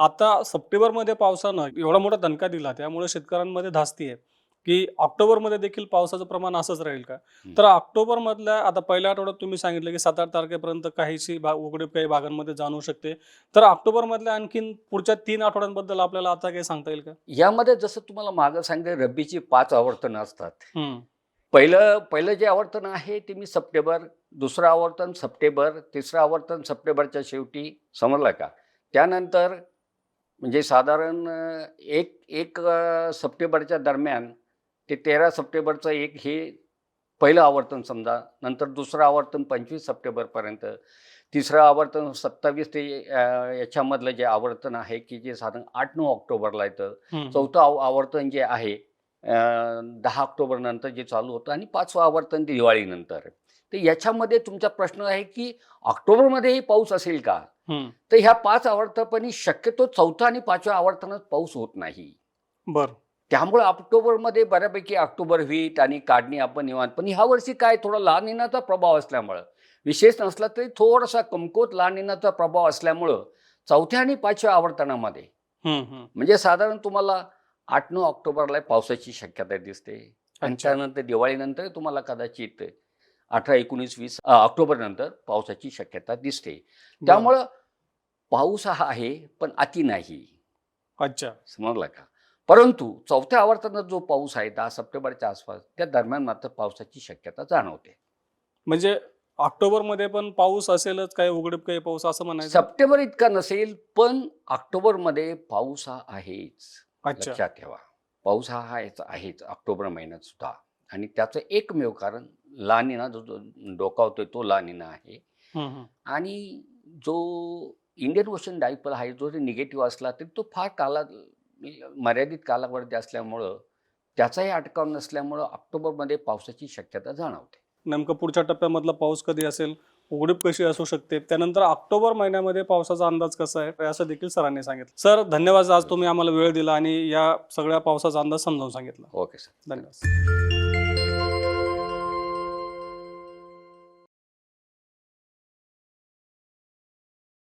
आता सप्टेंबरमध्ये पावसानं एवढा मोठा दणका दिला त्यामुळे शेतकऱ्यांमध्ये धास्ती आहे. की ऑक्टोबरमध्ये देखील पावसाचं प्रमाण असंच राहील का? तर ऑक्टोबर मधल्या आता पहिल्या आठवड्यात तुम्ही सांगितलं की सात आठ तारखेपर्यंत काहीशी भाग उघडीप काही भागांमध्ये जाणवू शकते. तर ऑक्टोबर मधल्या आणखीन पुढच्या तीन आठवड्यांबद्दल आपल्याला आता काही सांगता येईल का? यामध्ये जसं तुम्हाला मागं सांगितलं रब्बीची पाच आवर्तनं असतात. पहिलं पहिलं जे आवर्तन आहे ते मी सप्टेंबर दुसरं आवर्तन सप्टेंबर तिसरं आवर्तन सप्टेंबरच्या शेवटी समजलं का? त्यानंतर म्हणजे साधारण एक एक सप्टेंबरच्या दरम्यान ते तेरा सप्टेंबरचं एक हे पहिलं आवर्तन समजा नंतर दुसरं आवर्तन पंचवीस सप्टेंबरपर्यंत तिसरं आवर्तन सत्तावीस ते याच्यामधलं जे आवर्तन आहे की जे साधारण आठ नऊ ऑक्टोबरला येतं. चौथं आव- आवर्तन जे आहे दहा ऑक्टोबर नंतर जे चालू होतं आणि पाचवं आवर्तन दिवाळीनंतर. तर याच्यामध्ये तुमचा प्रश्न आहे की ऑक्टोबरमध्येही पाऊस असेल का? तर ह्या पाच आवर्तपणी शक्यतो चौथा आणि पाचव्या आवर्तनात पाऊस होत नाही बर त्यामुळे ऑक्टोबरमध्ये बऱ्यापैकी ऑक्टोबर व्हीट आणि काढणी आपण निवांत पण ह्या वर्षी काय थोडा लहान इनाचा प्रभाव असल्यामुळं विशेष नसला तरी थोडासा कमकोत लहान इनाचा प्रभाव असल्यामुळं चौथ्या आणि पाचव्या आवर्तनामध्ये. म्हणजे साधारण तुम्हाला आठ नऊ ऑक्टोबरला पावसाची शक्यता दिसते आणि. त्यानंतर दिवाळीनंतर तुम्हाला कदाचित अठरा एकोणीस वीस ऑक्टोबर नंतर पावसाची शक्यता दिसते. त्यामुळं पाऊस हा आहे पण अति नाही. अच्छा. समजला का? परंतु चौथ्या आवर्तनात जो पाऊस आहे दहा सप्टेंबरच्या आसपास त्या दरम्यान मात्र पावसाची शक्यता जाणवते. म्हणजे ऑक्टोबरमध्ये पण पाऊस असेलच काही उघडीप काही पाऊस असं म्हणायचं? सप्टेंबर इतका नसेल पण ऑक्टोबरमध्ये पाऊस हा आहेच. अच्छा. लक्षात ठेवा. पाऊस हा आहेच आहेच ऑक्टोबर महिन्यात सुद्धा. आणि त्याचं एकमेव कारण लानिना जो जो डोकावतोय तो लानिना आहे. हम्म, हम्म. आणि जो इंडियन ओशन डायपल आहे जो निगेटिव्ह असला तरी तो फार काला मर्यादित कालावधी असल्यामुळं त्याचाही अटकाव नसल्यामुळं ऑक्टोबरमध्ये पावसाची शक्यता जाणवते. नेमकं पुढच्या टप्प्यामधला पाऊस कधी असेल उघडीप कशी असू शकते त्यानंतर ऑक्टोबर महिन्यामध्ये पावसाचा अंदाज कसा आहे असं देखील सरांनी सांगितलं. सर धन्यवाद आज तुम्ही आम्हाला वेळ दिला आणि या सगळ्या पावसाचा अंदाज समजावून सांगितला. Okay sir. धन्यवाद.